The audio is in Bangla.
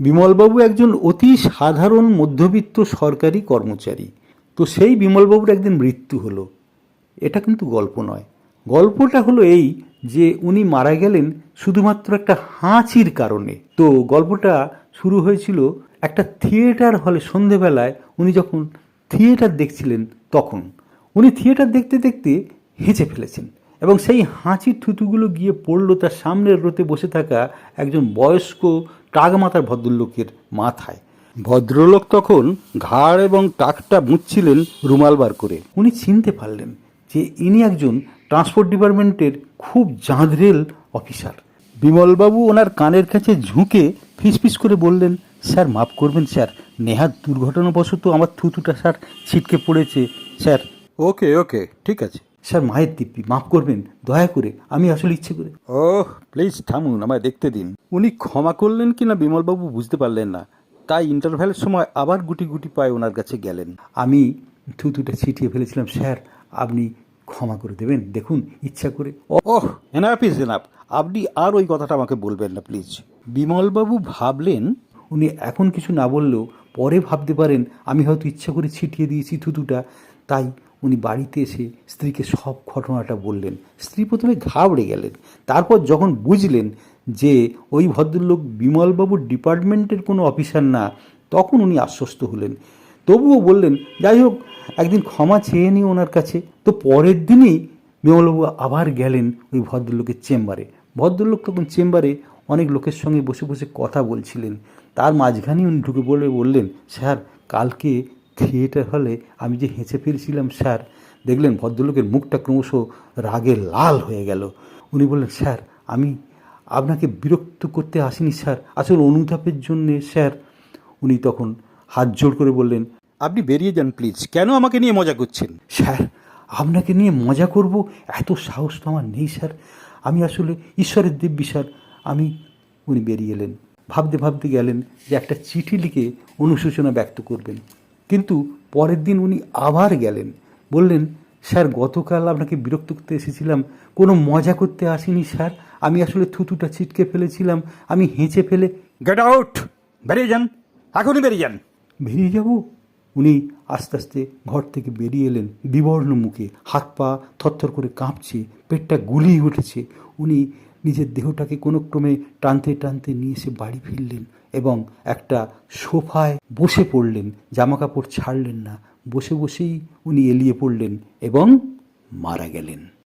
বিমলবাবু একজন অতি সাধারণ মধ্যবিত্ত সরকারি কর্মচারী। তো সেই বিমলবাবুর একদিন মৃত্যু হলো। এটা কিন্তু গল্প নয়। গল্পটা হলো এই যে উনি মারা গেলেন শুধুমাত্র একটা হাঁচির কারণে। তো গল্পটা শুরু হয়েছিল একটা থিয়েটার হলে সন্ধেবেলায়। উনি যখন থিয়েটার দেখছিলেন তখন। উনি থিয়েটার দেখতে দেখতে হেঁচে ফেলেছেন। এবং সেই হাঁচির থুতুগুলো গিয়ে পড়ল তার সামনের রোতে বসে থাকা একজন বয়স্ক টাগমাতার ভদ্রলোকের মাথায়। ভদ্রলোক তখন ঘাড় এবং টাকটা মুছছিলেন রুমাল বার করে। উনি চিনতে পারলেন যে ইনি একজন ট্রান্সপোর্ট ডিপার্টমেন্টের খুব জাঁদরেল অফিসার। বিমলবাবু ওনার কানের কাছে ঝুঁকে ফিসফিস করে বললেন, স্যার, মাফ করবেন, স্যার। নেহাত দুর্ঘটনাবশত আমার থুতুটা, স্যার, ছিটকে পড়েছে, স্যার। ওকে ওকে, ঠিক আছে। স্যার মায়ের দিব্যি মাফ করবেন দয়া করে আমি আসলে ইচ্ছে করে। ও প্লিজ থামুন আমায় দেখতে দিন। উনি ক্ষমা করলেন কি না বিমলবাবু বুঝতে পারলেন না। তাই ইন্টারভ্যালের সময় আবার গুটি গুটি পায়ে ওনার কাছে গেলেন। আমি থুতুটা ছিটিয়ে ফেলেছিলাম স্যার আপনি ক্ষমা করে দেবেন দেখুন ইচ্ছা করে। ওহ এনাফ ইজ এনাফ আপনি আর ওই কথাটা আমাকে বলবেন না প্লিজ। বিমলবাবু ভাবলেন উনি এখন কিছু না বললেও পরে ভাবতে পারেন আমি হয়তো ইচ্ছা করে ছিটিয়ে দিয়েছি থুতুটা তাই উনি বাড়িতে এসে স্ত্রীকে সব ঘটনাটা বললেন। স্ত্রী প্রথমে ঘাবড়ে গেলেন। তারপর যখন বুঝলেন যে ওই ভদ্রলোক বিমলবাবুর ডিপার্টমেন্টের কোনো অফিসার না, তখন উনি আশ্বস্ত হলেন। তবুও বললেন, যাই হোক, একদিন ক্ষমা চেয়ে নিই ওনার কাছে। তো পরের দিনই বিমলবাবু আবার গেলেন ওই ভদ্রলোকের চেম্বারে। ভদ্রলোক তখন চেম্বারে অনেক লোকের সঙ্গে বসে বসে কথা বলছিলেন। তার মাঝখানেই উনি ঢুকে বলে বললেন, স্যার, কালকে থিয়েটার হলে আমি যে হেঁচে ফেলছিলাম, স্যার, দেখলেন ভদ্রলোকের মুখটা ক্রমশ রাগে লাল হয়ে গেল। উনি বললেন, স্যার, আমি আপনাকে বিরক্ত করতে আসিনি, স্যার। আসলে অনুতাপের জন্যে, স্যার। উনি তখন হাত জোড় করে বললেন, আপনি বেরিয়ে যান, প্লিজ। কেন আমাকে নিয়ে মজা করছেন? স্যার, আপনাকে নিয়ে মজা করব? এত সাহস তো আমার নেই, স্যার। আমি আসলে ঈশ্বরের দিব্যি, স্যার। আমি উনি বেরিয়ে এলেন। ভাবতে ভাবতে গেলেন যে একটা চিঠি লিখে অনুশোচনা ব্যক্ত করবেন। কিন্তু পরের দিন উনি আবার গেলেন। বললেন, স্যার, গতকাল আপনাকে বিরক্ত করতে এসেছিলাম। কোনো মজা করতে আসিনি, স্যার। আমি আসলে থুতুটা ছিটকে ফেলেছিলাম। আমি হেঁচে ফেলে গেট আউট বেরিয়ে যান। এখনই বেরিয়ে যান বেরিয়ে যাব? উনি আস্তে আস্তে ঘর থেকে বেরিয়ে এলেন বিবর্ণ মুখে। হাত পা থরথর করে কাঁপছে, পেটটা গুলিয়ে উঠেছে। উনি নিজের দেহটাকে কোনো ক্রমে টানতে টানতে নিয়ে এসে বাড়ি ফিরলেন এবং একটা সোফায় বসে পড়লেন জামা কাপড় ছাড়লেন না। বসে বসেই উনি এলিয়ে পড়লেন এবং মারা গেলেন।